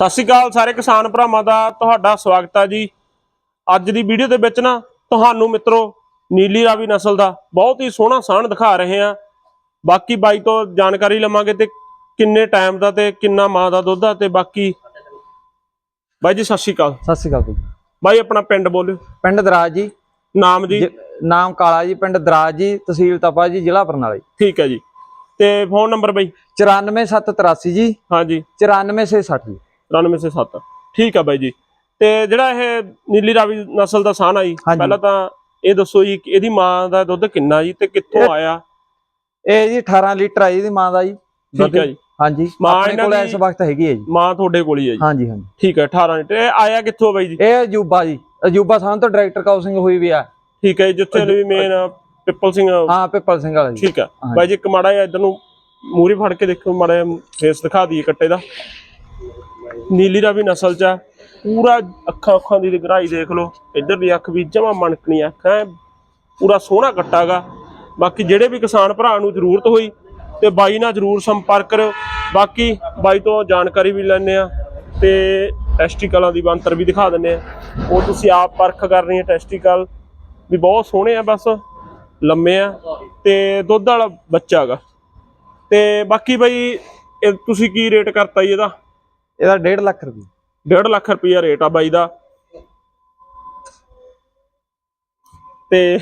ਸਤਿ ਸ਼੍ਰੀ ਅਕਾਲ ਸਾਰੇ ਕਿਸਾਨ ਭਰਾਵਾਂ ਦਾ ਤੁਹਾਡਾ ਸਵਾਗਤ ਹੈ ਜੀ। ਅੱਜ ਦੀ ਵੀਡੀਓ ਦੇ ਵਿੱਚ ਨਾ ਤੁਹਾਨੂੰ ਮਿੱਤਰੋ ਨੀਲੀ ਰਾਵੀ ਨਸਲ ਦਾ ਬਹੁਤ ਹੀ ਸੋਹਣਾ ਸਾਣ ਦਿਖਾ ਰਹੇ ਆ ਬਾਕੀ ਬਾਈ ਤੋਂ ਜਾਣਕਾਰੀ ਲਵਾਂਗੇ ਤੇ ਕਿੰਨੇ ਟਾਈਮ ਦਾ ਤੇ ਕਿੰਨਾ ਮਾਂ ਦਾ ਦੁੱਧ ਆ ਤੇ ਬਾਕੀ ਬਾਈ ਜੀ ਸਤਿ ਸ਼੍ਰੀ ਅਕਾਲ। ਸਤਿ ਸ਼੍ਰੀ ਅਕਾਲ ਜੀ। ਬਾਈ ਆਪਣਾ ਪਿੰਡ ਬੋਲਿਓ। ਪਿੰਡ ਦਰਾਜ ਜੀ। ਨਾਮ ਜੀ। ਜ- ਨਾਮ ਕਾਲਾ ਜੀ ਪਿੰਡ ਦਰਾਜ ਜੀ ਤਹਿਸੀਲ ਤਪਾ ਜੀ ਜ਼ਿਲ੍ਹਾ ਬਰਨਾਲਾ। ਠੀਕ ਹੈ ਜੀ। ਤੇ ਫੋਨ ਨੰਬਰ ਬਾਈ? 94783 ਜੀ। ਹਾਂਜੀ 94660 ਜੀ। 937 ਠੀਕ ਆ ਬਾਈ ਜੀ। ਤੇ ਜਿਹੜਾ ਇਹ ਨੀਲੀ ਰਾਵੀ ਨਸਲ ਦਾ ਸਾਨ ਆ ਜੀ। ਪਹਿਲਾਂ ਤਾਂ ਇਹ ਦੱਸੋ ਜੀ ਇਹਦੀ ਮਾਂ ਦਾ ਦੁੱਧ ਕਿੰਨਾ ਜੀ ਤੇ ਕਿੱਥੋਂ ਆਇਆ? ਇਹ ਜੀ 18 ਲੀਟਰ ਆ ਜੀ ਦੀ ਮਾਂ ਦਾ ਜੀ। ਠੀਕ ਹੈ ਜੀ। ਹਾਂਜੀ। ਮਾਂ ਆਪਣੇ ਕੋਲ ਇਸ ਵਕਤ ਹੈਗੀ ਹੈ ਜੀ। ਮਾਂ ਤੁਹਾਡੇ ਕੋਲ ਹੀ ਹੈ ਜੀ। ਹਾਂਜੀ ਹਾਂਜੀ। ਠੀਕ ਹੈ 18 ਲੀਟਰ। ਇਹ ਆਇਆ ਕਿੱਥੋਂ ਬਾਈ ਜੀ? ਇਹ ਅਜੂਬਾ ਜੀ। ਅਜੂਬਾ ਸਾਨੂੰ ਤੋਂ ਡਾਇਰੈਕਟਰ ਕਾਉਸਿੰਗ ਹੋਈ ਵੀ ਆ। ਠੀਕ ਹੈ ਜਿੱਥੇ ਵੀ ਮੇਨ ਪਿੱਪਲ ਸਿੰਘ ਹਾਂ ਪਿੱਪਲ ਸਿੰਘ ਵਾਲਾ ਜੀ। ਠੀਕ ਹੈ। ਬਾਈ ਜੀ ਇੱਕ ਮਾੜਾ ਜਿਹਾ ਇਧਰ ਨੂੰ ਮੂਰੀ ਫੜ ਕੇ ਦੇਖੋ ਮਾੜਾ ਫੇਸ ਦਿਖਾ ਦਈਏ ਕੱਟੇ ਦਾ। ਨੀਲੀ ਦਾ ਵੀ ਨਸਲ ਚ ਆ। ਪੂਰਾ ਅੱਖਾਂ ਅੱਖਾਂ ਦੀ ਗਹਿਰਾਈ ਦੇਖ ਲਓ। ਇੱਧਰ ਦੀ ਅੱਖ ਵੀ ਜਮਾ ਮਣਕਣੀ ਅੱਖ ਹੈ, ਪੂਰਾ ਸੋਹਣਾ ਕੱਟਾਗਾ ਬਾਕੀ ਜਿਹੜੇ ਵੀ ਕਿਸਾਨ ਭਰਾ ਨੂੰ ਜ਼ਰੂਰਤ ਹੋਈ ਤੇ ਬਾਈ ਨਾਲ ਜ਼ਰੂਰ ਸੰਪਰਕ ਕਰਿਓ। ਬਾਕੀ ਬਾਈ ਤੋਂ ਜਾਣਕਾਰੀ ਵੀ ਲੈਣੇ ਆ ਤੇ ਟੈਸਟੀਕਲਾਂ ਦੀ ਬੰਤਰ ਵੀ ਦਿਖਾ ਦਿੰਨੇ ਆ। ਉਹ ਤੁਸੀਂ ਆਪ ਪਰਖ ਕਰਨੀ ਹੈ ਟੈਸਟੀਕਲ ਵੀ ਬਹੁਤ ਸੋਹਣੇ ਆ ਬਸ, ਲੰਮੇ ਆ ਤੇ ਦੁੱਧ ਵਾਲਾ ਬੱਚਾ ਹੈਗਾ ਤੇ ਬਾਕੀ ਬਾਈ, ਇਹ ਤੁਸੀਂ ਕੀ ਰੇਟ ਕਰਤਾ ਜੀ ਇਹਦਾ? ਇਹਦਾ 1.5 ਲੱਖ ਰੁਪਏ। 1.5 ਲੱਖ ਰੁਪਈਆ ਰੇਟ ਆ ਬਾਈ ਦਾ। ਤੇ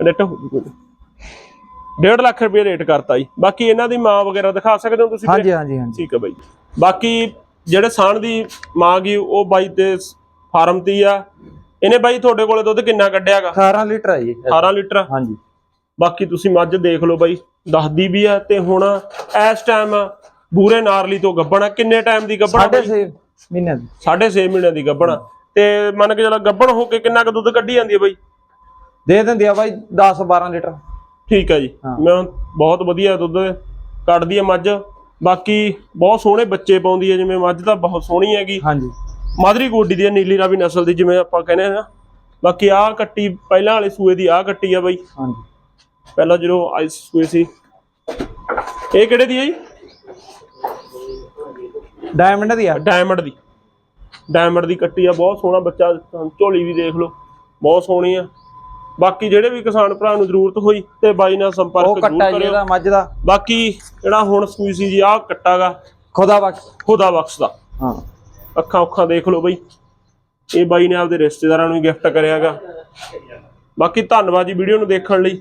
ਰੇਟ 1.5 ਲੱਖ ਰੁਪਈਆ ਰੇਟ ਕਰਤਾ ਜੀ। ਬਾਕੀ ਇਹਨਾਂ ਦੀ ਮਾਂ ਵਗੈਰਾ ਦਿਖਾ ਸਕਦੇ ਹੋ ਤੁਸੀਂ? ਹਾਂਜੀ ਹਾਂਜੀ ਹਾਂਜੀ। ਠੀਕ ਹੈ ਬਾਈ। ਬਾਕੀ ਜਿਹੜੇ ਸਾਣ ਦੀ ਮਾਂ ਗਈ ਉਹ ਬਾਈ ਦੇ ਫਾਰਮ ਤੇ ਆ। ਇਹਨੇ ਬਾਈ ਤੁਹਾਡੇ ਕੋਲੇ ਦੁੱਧ ਕਿੰਨਾ ਕੱਢਿਆਗਾ 18 ਲੀਟਰ ਆ ਜੀ। 18 ਲੀਟਰ? ਹਾਂਜੀ। ਬਾਕੀ ਤੁਸੀਂ ਮੱਝ ਦੇਖ ਲਓ ਬਾਈ। ਦੱਸਦੀ ਵੀ ਆ ਤੇ ਹੁਣ ਇਸ ਟਾਈਮ ਬੂਰੇ ਨਾਰਲੀ ਤੋਂ ਗੱਬਣਾ ਕਿੰਨੇ ਟਾਈਮ ਦੀ ਗੱਬਣਾ ਸਾਢੇ ਛੇ ਮਹੀਨੇ ਦੀ। 6.5 ਮਹੀਨਿਆਂ ਦੀ ਗੱਬਣਾ। ਤੇ ਮੰਨ ਕੇ ਚਲੋ ਗੱਬਣ ਹੋ ਕੇ ਕਿੰਨਾ ਕੁ ਦੁੱਧ ਕੱਢੀ ਜਾਂਦੀ ਹੈ ਬਾਈ? ਦੇ ਦਿੰਦੀ ਆ ਬਾਈ 10 12 ਲੀਟਰ। ਠੀਕ ਹੈ ਜੀ। ਮੈਂ ਬਹੁਤ ਵਧੀਆ ਦੁੱਧ ਕੱਢਦੀ ਹੈ ਮੱਝ। ਬਾਕੀ ਬਹੁਤ ਸੋਹਣੇ ਬੱਚੇ ਪਾਉਂਦੀ ਹੈ ਜਿਵੇਂ ਮੱਝ ਤਾਂ ਬਹੁਤ ਸੋਹਣੀ ਹੈਗੀ। ਹਾਂਜੀ। ਮਾਦਰੀ ਗੋਡੀ ਦੀ ਨੀਲੀ ਰਾਵੀ ਨਸਲ ਦੀ ਜਿਵੇਂ ਆਪਾਂ ਕਹਿੰਦੇ ਆ ਬਾਕੀ ਆਹ ਕੱਟੀ ਪਹਿਲਾਂ ਵਾਲੇ ਸੂਏ ਦੀ ਆਹ ਕੱਟੀ ਆ ਬਾਈ। ਹਾਂਜੀ। ਪਹਿਲਾਂ ਜਦੋਂ ਆਈਸ ਸੂਏ ਸੀ। ਇਹ ਕਿਹੜੇ ਦੀ ਹੈ ਜੀ? ਡਾਇਮੰਡ ਦੀ ਆ? ਡਾਇਮੰਡ ਦੀ। ਡਾਇਮੰਡ ਦੀ ਕੱਟੀ ਆ ਬਹੁਤ ਸੋਹਣਾ ਬੱਚਾ ਝੋਲੀ ਵੀ ਦੇਖ ਲਓ ਬਹੁਤ ਸੋਹਣੀ ਆ। ਬਾਕੀ ਜਿਹੜੇ ਵੀ ਕਿਸਾਨ ਭਰਾ ਨੂੰ ਜ਼ਰੂਰਤ ਹੋਈ ਤੇ ਬਾਈ ਨਾਲ ਉਹ ਸੰਪਰਕ ਜ਼ਰੂਰ ਕੱਟਾ ਕਰਿਓ। ਇਹਦਾ ਮੱਝ ਦਾ। ਬਾਕੀ ਜਿਹੜਾ ਹੁਣ ਸੂਈ ਸੀ ਜੀ ਆਹ ਕੱਟਾਗਾ ਖੁਦਾ ਬਖਸ਼। ਖੁਦਾ ਬਖਸ਼ ਦਾ। ਹਾਂ। ਅੱਖਾਂ ਅੱਖਾਂ ਦੇਖ ਲਓ ਬਈ। ਇਹ ਬਾਈ ਨੇ ਆਪਦੇ ਰਿਸ਼ਤੇਦਾਰਾਂ ਨੂੰ ਗਿਫਟ ਕਰਿਆਗਾ ਬਾਕੀ ਧੰਨਵਾਦ ਜੀ ਵੀਡੀਓ ਨੂੰ ਦੇਖਣ ਲਈ।